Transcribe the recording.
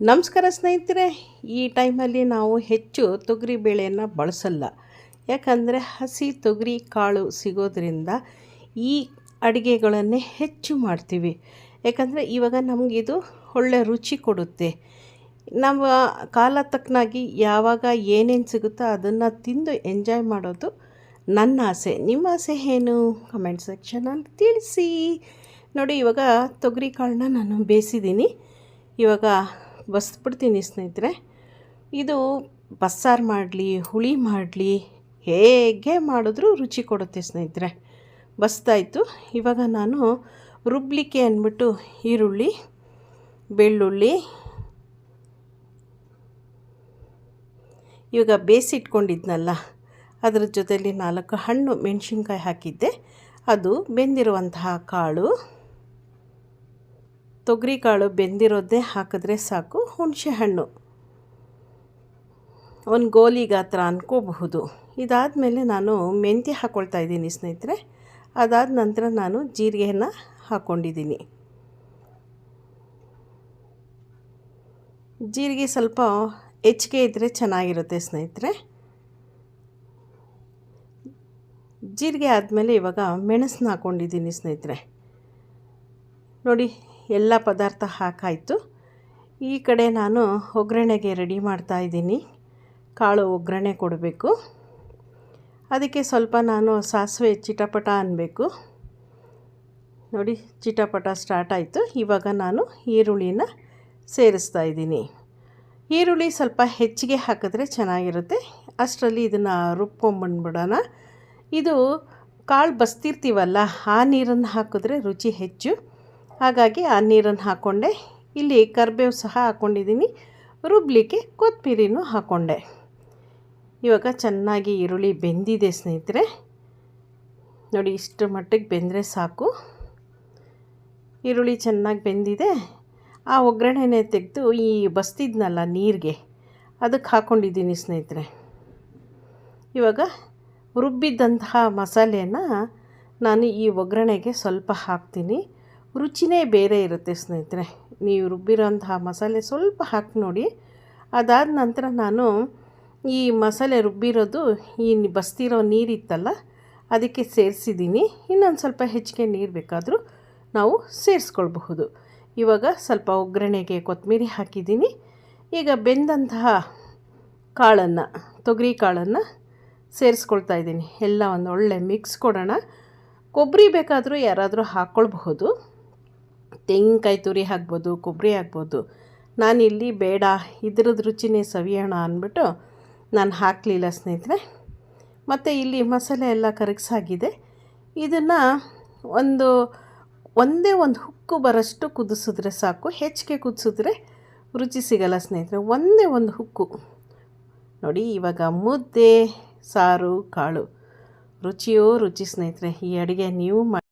ನಮಸ್ಕಾರ ಸ್ನೇಹಿತರೆ, ಈ ಟೈಮಲ್ಲಿ ನಾವು ಹೆಚ್ಚು ತೊಗರಿ ಬೇಳೆಯನ್ನು ಬಳಸಲ್ಲ. ಯಾಕಂದರೆ ಹಸಿ ತೊಗರಿ ಕಾಳು ಸಿಗೋದ್ರಿಂದ ಈ ಅಡುಗೆಗಳನ್ನೇ ಹೆಚ್ಚು ಮಾಡ್ತೀವಿ. ಯಾಕಂದರೆ ಇವಾಗ ನಮಗಿದು ಒಳ್ಳೆ ರುಚಿ ಕೊಡುತ್ತೆ. ನಮ್ಮ ಕಾಲ ತಕ್ಕನಾಗಿ ಯಾವಾಗ ಏನೇನು ಸಿಗುತ್ತೋ ಅದನ್ನು ತಿಂದು ಎಂಜಾಯ್ ಮಾಡೋದು ನನ್ನ ಆಸೆ. ನಿಮ್ಮ ಆಸೆ ಏನು? ಕಮೆಂಟ್ ಸೆಕ್ಷನಲ್ಲಿ ತಿಳಿಸಿ. ನೋಡಿ, ಇವಾಗ ತೊಗರಿ ಕಾಳನ್ನ ನಾನು ಬೇಯಿಸಿದ್ದೀನಿ. ಇವಾಗ ಬಸ್ಬಿಡ್ತೀನಿ ಸ್ನೇಹಿತರೆ. ಇದು ಬಸ್ಸಾರು ಮಾಡಲಿ, ಹುಳಿ ಮಾಡಲಿ, ಹೇಗೆ ಮಾಡಿದ್ರೂ ರುಚಿ ಕೊಡುತ್ತೆ ಸ್ನೇಹಿತರೆ. ಬಸ್ತಾಯಿತು ಇವಾಗ ನಾನು ರುಬ್ಲಿಕ್ಕೆ ಅಂದ್ಬಿಟ್ಟು ಈರುಳ್ಳಿ, ಬೆಳ್ಳುಳ್ಳಿ, ಇವಾಗ ಬೇಯಿಸಿಟ್ಕೊಂಡಿದ್ನಲ್ಲ ಅದರ ಜೊತೆಯಲ್ಲಿ ನಾಲ್ಕು ಹಣ್ಣು ಮೆಣಸಿನ್ಕಾಯಿ ಹಾಕಿದ್ದೆ. ಅದು ಬೆಂದಿರುವಂತಹ ಕಾಳು ತೊಗರಿ ಕಾಳು ಬೆಂದಿರೋದೇ ಹಾಕಿದ್ರೆ ಸಾಕು, ಹುಣಸೆ ಹಣ್ಣು. ಒಂದು ಗೋಲಿ ಗಾತ್ರ ಅನ್ಕೋಬಹುದು. ಇದಾದಮೇಲೆ ನಾನು ಮೆಂತ್ಯ ಹಾಕ್ಕೊಳ್ತಾ ಇದ್ದೀನಿ ಸ್ನೇಹಿತರೆ. ಅದಾದ ನಂತರ ನಾನು ಜೀರಿಗೆಯನ್ನು ಹಾಕ್ಕೊಂಡಿದ್ದೀನಿ ಜೀರಿಗೆ ಸ್ವಲ್ಪ ಹೆಚ್ಚಿಗೆ ಇದ್ದರೆ ಚೆನ್ನಾಗಿರುತ್ತೆ ಸ್ನೇಹಿತರೆ. ಜೀರಿಗೆ ಆದಮೇಲೆ ಇವಾಗ ಮೆಣಸನ್ನ ಹಾಕ್ಕೊಂಡಿದ್ದೀನಿ ಸ್ನೇಹಿತರೆ. ನೋಡಿ ಎಲ್ಲ ಪದಾರ್ಥ ಹಾಕಾಯಿತು. ಈ ಕಡೆ ನಾನು ಒಗ್ಗರಣೆಗೆ ರೆಡಿ ಮಾಡ್ತಾ ಇದ್ದೀನಿ. ಕಾಳು ಒಗ್ಗರಣೆ ಕೊಡಬೇಕು. ಅದಕ್ಕೆ ಸ್ವಲ್ಪ ನಾನು ಸಾಸಿವೆ ಚಿಟಪಟ ಅನ್ನಬೇಕು ನೋಡಿ, ಚಿಟಪಟ ಸ್ಟಾರ್ಟ್ ಆಯಿತು. ಇವಾಗ ನಾನು ಈರುಳ್ಳಿನ ಸೇರಿಸ್ತಾ ಇದ್ದೀನಿ. ಈರುಳ್ಳಿ ಸ್ವಲ್ಪ ಹೆಚ್ಚಿಗೆ ಹಾಕಿದ್ರೆ ಚೆನ್ನಾಗಿರುತ್ತೆ. ಅಷ್ಟರಲ್ಲಿ ಇದನ್ನು ರುಬ್ಕೊಂಬಂದ್ಬಿಡೋಣ ಇದು ಕಾಳು ಬಸ್ತಿರ್ತೀವಲ್ಲ, ಆ ನೀರನ್ನು ಹಾಕಿದ್ರೆ ರುಚಿ ಹೆಚ್ಚು. ಹಾಗಾಗಿ ಆ ನೀರನ್ನು ಹಾಕ್ಕೊಂಡೆ ಇಲ್ಲಿ ಕರಿಬೇವು ಸಹ ಹಾಕ್ಕೊಂಡಿದ್ದೀನಿ ರುಬ್ಲಿಕ್ಕೆ ಕೊತ್ತಂಬರಿನೂ ಹಾಕ್ಕೊಂಡೆ ಇವಾಗ ಚೆನ್ನಾಗಿ ಈರುಳ್ಳಿ ಬೆಂದಿದೆ ಸ್ನೇಹಿತರೆ. ನೋಡಿ, ಇಷ್ಟು ಮಟ್ಟಿಗೆ ಬೆಂದರೆ ಸಾಕು. ಈರುಳ್ಳಿ ಚೆನ್ನಾಗಿ ಬೆಂದಿದೆ. ಆ ಒಗ್ಗರಣೆನೇ ತೆಗೆದು ಈ ಬಸ್ತಿದ್ನಲ್ಲ ನೀರಿಗೆ, ಅದಕ್ಕೆ ಹಾಕ್ಕೊಂಡಿದ್ದೀನಿ ಸ್ನೇಹಿತರೆ. ಇವಾಗ ರುಬ್ಬಿದ್ದಂತಹ ಮಸಾಲೆನ ನಾನು ಈ ಒಗ್ಗರಣೆಗೆ ಸ್ವಲ್ಪ ಹಾಕ್ತೀನಿ. ರುಚಿನೇ ಬೇರೆ ಇರುತ್ತೆ ಸ್ನೇಹಿತರೆ. ನೀವು ರುಬ್ಬಿರೋಂತಹ ಮಸಾಲೆ ಸ್ವಲ್ಪ ಹಾಕಿ ನೋಡಿ. ಅದಾದ ನಂತರ ನಾನು ಈ ಮಸಾಲೆ ರುಬ್ಬಿರೋದು ಈ ಬಸ್ತಿರೋ ನೀರಿತ್ತಲ್ಲ, ಅದಕ್ಕೆ ಸೇರಿಸಿದ್ದೀನಿ. ಇನ್ನೊಂದು ಸ್ವಲ್ಪ ಹೆಚ್ಚಿಗೆ ನೀರು ಬೇಕಾದರೂ ನಾವು ಸೇರಿಸ್ಕೊಳ್ಬಹುದು. ಇವಾಗ ಸ್ವಲ್ಪ ಒಗ್ಗರಣೆಗೆ ಕೊತ್ತಂಬರಿ ಹಾಕಿದ್ದೀನಿ. ಈಗ ಬೆಂದಂತಹ ಕಾಳನ್ನು, ತೊಗರಿ ಕಾಳನ್ನು ಸೇರಿಸ್ಕೊಳ್ತಾ ಇದ್ದೀನಿ. ಎಲ್ಲ ಒಂದು ಒಳ್ಳೆ ಮಿಕ್ಸ್ ಕೊಡೋಣ. ಕೊಬ್ಬರಿ ಬೇಕಾದರೂ ಯಾರಾದರೂ ಹಾಕ್ಕೊಳ್ಬಹುದು. ತೆಂಗಿನಕಾಯಿ ತುರಿ ಹಾಕ್ಬೋದು, ಕೊಬ್ಬರಿ ಹಾಕ್ಬೋದು. ನಾನಿಲ್ಲಿ ಬೇಡ ಇದ್ರದ್ದು ರುಚಿನೇ ಸವಿಯೋಣ ಅಂದ್ಬಿಟ್ಟು ನಾನು ಹಾಕಲಿಲ್ಲ ಸ್ನೇಹಿತರೆ. ಮತ್ತು ಇಲ್ಲಿ ಮಸಾಲೆ ಎಲ್ಲ ಕರಗಿಸಾಗಿದೆ. ಇದನ್ನು ಒಂದು, ಒಂದೇ ಒಂದು ಹುಕ್ಕು ಬರೋಷ್ಟು ಕುದಿಸಿದ್ರೆ ಸಾಕು. ಹೆಚ್ಚಿಗೆ ಕುದಿಸಿದ್ರೆ ರುಚಿ ಸಿಗಲ್ಲ ಸ್ನೇಹಿತರೆ. ಒಂದೇ ಒಂದು ಹುಕ್ಕು. ನೋಡಿ, ಇವಾಗ ಮುದ್ದೆ, ಸಾರು, ಕಾಳು. ರುಚಿಯೋ ರುಚಿ ಸ್ನೇಹಿತರೆ. ಈ ಅಡುಗೆ ನೀವು ಮಾಡಿ